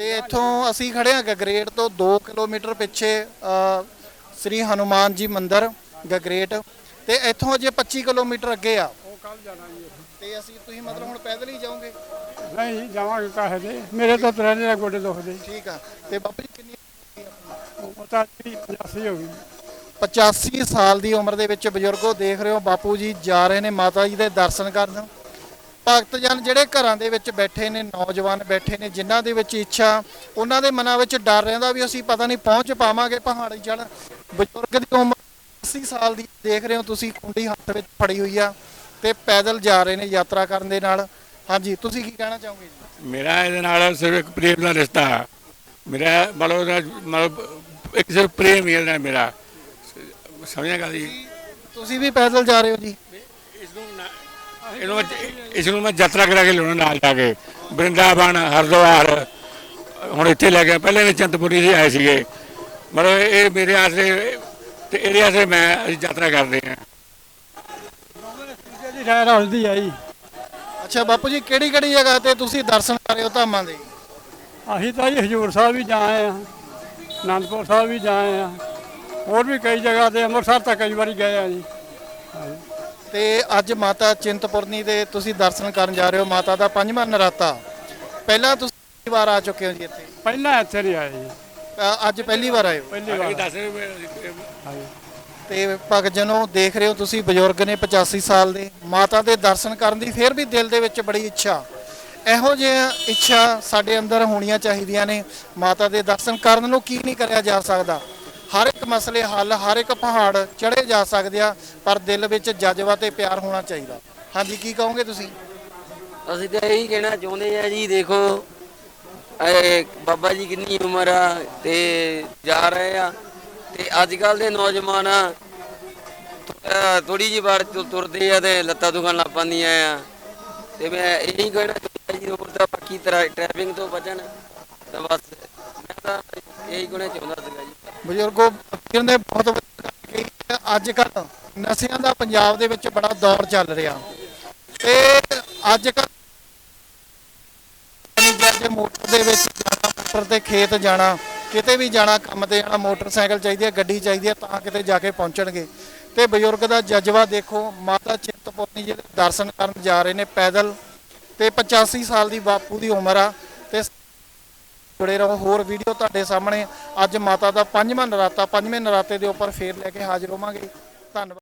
ਤੇ ਇੱਥੋਂ ਅਸੀਂ ਖੜੇ ਹਾਂ ਗਗਰੇਟ ਤੋਂ 2 ਕਿਲੋਮੀਟਰ ਪਿੱਛੇ ਅ, ਸ੍ਰੀ ਹਨੂਮਾਨ ਜੀ ਮੰਦਿਰ ਗਗਰੇਟ। ਤੇ ਇੱਥੋਂ ਅਜੇ 25 ਕਿਲੋਮੀਟਰ ਅੱਗੇ ਆ। ਉਹ ਕੱਲ ਜਾਣਾ ਜੀ ਤੇ ਅਸੀਂ ਤੁਸੀਂ ਮਤਲਬ ਹੁਣ ਪੈਦਲ ਹੀ ਜਾਓਗੇ? ਨਹੀਂ ਜਾਵਾਂਗੇ ਕਾਹੇ ਦੇ ਮੇਰੇ ਤਾਂ ਤਰ੍ਹਾਂ ਦੇ ਗੋਡੇ ਦੁਖਦੇ ਠੀਕ ਆ। ਤੇ ਬਾਬਾ ਜੀ ਕਿੰਨੀ ਉਹ ਤਾਂ 85 ਹੋ ਗਈ। 85 ਸਾਲ ਦੀ ਉਮਰ ਦੇ ਵਿੱਚ ਬਜ਼ੁਰਗੋ ਦੇਖ ਰਹੇ ਹੋ ਬਾਪੂ ਜੀ ਜਾ ਰਹੇ ਨੇ ਮਾਤਾ ਜੀ ਦੇ ਦਰਸ਼ਨ ਕਰਨ। ਭਗਤ ਜਨ ਜਿਹੜੇ ਘਰਾਂ ਦੇ ਵਿੱਚ ਬੈਠੇ ਨੇ ਨੌਜਵਾਨ ਬੈਠੇ ਨੇ ਜਿਨ੍ਹਾਂ ਦੇ ਵਿੱਚ ਇੱਛਾ ਉਹਨਾਂ ਦੇ ਮਨਾਂ ਵਿੱਚ ਡਰ ਰਹਿੰਦਾ ਵੀ ਅਸੀਂ ਪਤਾ ਨਹੀਂ ਪਹੁੰਚ ਪਾਵਾਂਗੇ ਪਹਾੜੀ ਚੜ੍ਹ ਬਜ਼ੁਰਗ ਦੀ ਉਮਰ 80 ਸਾਲ ਦੀ ਦੇਖ ਰਹੇ ਹੋ ਤੁਸੀਂ ਕੁੰਡੀ ਹੱਥ ਵਿੱਚ ਫੜੀ ਹੋਈ ਆ ਤੇ ਪੈਦਲ ਜਾ ਰਹੇ ਨੇ ਯਾਤਰਾ ਕਰਨ ਦੇ ਨਾਲ। ਹਾਂਜੀ ਤੁਸੀਂ ਕੀ ਕਹਿਣਾ ਚਾਹੋਗੇ? ਜੀ ਮੇਰਾ ਇਹਦੇ ਨਾਲ ਸਿਰਫ ਇੱਕ ਪ੍ਰੇਮ ਦਾ ਰਿਸ਼ਤਾ। ਮੇਰਾ ਮਤਲਬ ਇੱਕ ਸਿਰਫ ਪ੍ਰੇਮ ਹੀ ਹੈ ਮੇਰਾ। ਸਮਝਿਆ ਗੱਲ ਜੀ? ਤੁਸੀਂ ਵੀ ਪੈਦਲ ਜਾ ਰਹੇ ਹੋ ਜੀ? ਇਹਨੂੰ ਮੈਂ ਇਸ ਨੂੰ ਮੈਂ ਯਾਤਰਾ ਕਰਾ ਕੇ ਲਿਆਉਣਾ ਨਾਲ ਜਾ ਕੇ। ਬ੍ਰਿੰਦਾਵਨ ਹਰਿਦੁਆਰ ਹੁਣ ਇੱਥੇ ਲੈ ਗਿਆ ਪਹਿਲੇ ਵੀ ਚੰਤਪੁਰੀ ਦੇ ਆਏ ਸੀਗੇ। ਮਤਲਬ ਇਹ ਮੇਰੇ ਆਸਰੇ ਤੇ ਇਹਦੇ ਆਸਰੇ ਮੈਂ ਅਸੀਂ ਯਾਤਰਾ ਕਰਦੇ ਹਾਂ ਜੀ ਰਾਇ ਰਲਦੀ ਆਈ। ਅੱਛਾ ਬਾਪੂ ਜੀ ਕਿਹੜੀ ਕਿਹੜੀ ਜਗ੍ਹਾ ਤੇ ਤੁਸੀਂ ਦਰਸ਼ਨ ਕਰ ਰਹੇ ਹੋ ਧਾਮਾਂ ਦੇ? ਅਸੀਂ ਤਾਂ ਜੀ ਹਜੂਰ ਸਾਹਿਬ ਵੀ ਜਾਏ ਆ। ਅਨੰਦਪੁਰ ਸਾਹਿਬ ਵੀ ਜਾਏ ਆ। ਹੋਰ ਵੀ ਕਈ ਜਗ੍ਹਾ ਤੇ ਅੰਮ੍ਰਿਤਸਰ ਤਾਂ ਕਈ ਵਾਰੀ ਗਏ ਆ ਜੀ। ਤੇ ਅੱਜ ਮਾਤਾ ਚਿੰਤਪੁਰਨੀ ਦੇ ਤੁਸੀਂ ਦਰਸ਼ਨ ਕਰਨ ਜਾ ਰਹੇ ਹੋ ਮਾਤਾ ਦਾ ਪੰਜਵਾਂ ਨਰਾਤਾ। ਪਹਿਲਾਂ ਤੁਸੀਂ ਕਿੰਨੀ ਵਾਰ ਆ ਚੁੱਕੇ ਹੋ ਜੀ ਇੱਥੇ? ਪਹਿਲਾਂ ਇੱਥੇ ਨਹੀਂ ਆਏ ਜੀ। ਅ, ਅੱਜ ਪਹਿਲੀ ਵਾਰ ਆਏ ਹੋ? ਪਹਿਲੀ ਵਾਰ। ਦੱਸ ਹਾਂਜੀ। ਤੇ ਭਗਤ ਜਨੋ ਦੇਖ ਰਹੇ ਹੋ ਤੁਸੀਂ ਬਜ਼ੁਰਗ ਨੇ 85 ਸਾਲ ਦੇ। ਮਾਤਾ ਦੇ ਦਰਸ਼ਨ ਕਰਨ ਦੀ ਫਿਰ ਵੀ ਦਿਲ ਦੇ ਵਿੱਚ ਬੜੀ ਇੱਛਾ। ਇਹੋ ਜਿਹੀਆਂ ਇੱਛਾ ਸਾਡੇ ਅੰਦਰ ਹੋਣੀਆਂ ਚਾਹੀਦੀਆਂ ਨੇ। ਮਾਤਾ ਦੇ ਦਰਸ਼ਨ ਕਰਨ ਨੂੰ ਕੀ ਨਹੀਂ ਕਰਿਆ ਜਾ ਸਕਦਾ। ਹਰ ਇੱਕ ਮਸਲੇ ਹੱਲ, ਹਰ ਇੱਕ ਪਹਾੜ ਚੜੇ ਜਾ ਸਕਦੇ ਆ, ਪਰ ਦਿਲ ਵਿੱਚ ਜਜ਼ਬਾ ਤੇ ਪਿਆਰ ਹੋਣਾ ਚਾਹੀਦਾ। ਹਾਂਜੀ, ਕੀ ਕਹੋਗੇ ਤੁਸੀਂ? ਅਸੀਂ ਤਾਂ ਇਹੀ ਕਹਿਣਾ ਚਾਹੁੰਦੇ ਆ ਜੀ, ਦੇਖੋ, ਇਹ ਬਾਬਾ ਜੀ ਕਿੰਨੀ ਉਮਰ ਆ ਤੇ ਜਾ ਰਹੇ ਆ ਤੇ ਅੱਜ ਕੱਲ ਦੇ ਨੌਜਵਾਨ ਥੋੜੀ ਜਿਹੀ ਵਾਰ ਤੁਰਦੇ ਆ ਤੇ ਲੱਤਾਂ ਦੁਖਣ ਲੱਗ ਪੈਂਦੀਆਂ ਆ। ਤੇ ਮੈਂ ਇਹੀ ਕਹਿਣਾ ਚਾਹੁੰਦਾ ਜੀ, ਹੋਰ ਤਾਂ ਬਾਕੀ ਟ੍ਰੈਫਿਕ ਤੋਂ ਬਚਣ ਤਾਂ ਬਸ, ਮੈਂ ਤਾਂ ਇਹੀ ਕਹਿਣਾ ਚਾਹੁੰਦਾ ਸੀ ਬਜ਼ੁਰਗੋ ਵੀਰ ਨੇ ਬਹੁਤ ਵਧੀਆ ਗੱਲ ਕਹੀ ਹੈ। ਅੱਜ ਕੱਲ ਨਸ਼ਿਆਂ ਦਾ ਪੰਜਾਬ ਦੇ ਵਿੱਚ ਬੜਾ ਦੌਰ ਚੱਲ ਰਿਹਾ। ਤੇ ਅੱਜ ਕੱਲ ਜੇ ਮੋਟਰ ਦੇ ਵਿੱਚ ਜਾਣਾ, ਮੋਟਰ ਤੇ ਖੇਤ ਜਾਣਾ, ਕਿਤੇ ਵੀ ਜਾਣਾ, ਕੰਮ ਤੇ ਜਾਣਾ, ਮੋਟਰਸਾਈਕਲ ਚਾਹੀਦੀ ਹੈ, ਗੱਡੀ ਚਾਹੀਦੀ ਹੈ, ਤਾਂ ਕਿਤੇ ਜਾ ਕੇ ਪਹੁੰਚਣਗੇ। ਤੇ ਬਜ਼ੁਰਗ ਦਾ ਜਜ਼ਬਾ ਦੇਖੋ, ਮਾਤਾ ਚਿੰਤਪੁਰਨੀ ਜੀ ਦੇ ਦਰਸ਼ਨ ਕਰਨ ਜਾ ਰਹੇ ਨੇ ਪੈਦਲ, ਤੇ 85 ਸਾਲ ਦੀ ਬਾਪੂ ਦੀ ਉਮਰ ਆ। ਜੁੜੇ ਰਹੋ। ਹੋਰ ਵੀਡੀਓ ਤੁਹਾਡੇ ਸਾਹਮਣੇ। ਅੱਜ ਮਾਤਾ ਦਾ ਪੰਜਵਾਂ ਨਰਾਤਾ, ਪੰਜਵੇਂ ਨਰਾਤੇ ਦੇ ਉੱਪਰ ਫੇਰ ਲੈ ਕੇ ਹਾਜ਼ਰ ਹੋਵਾਂਗੇ। ਧੰਨਵਾਦ।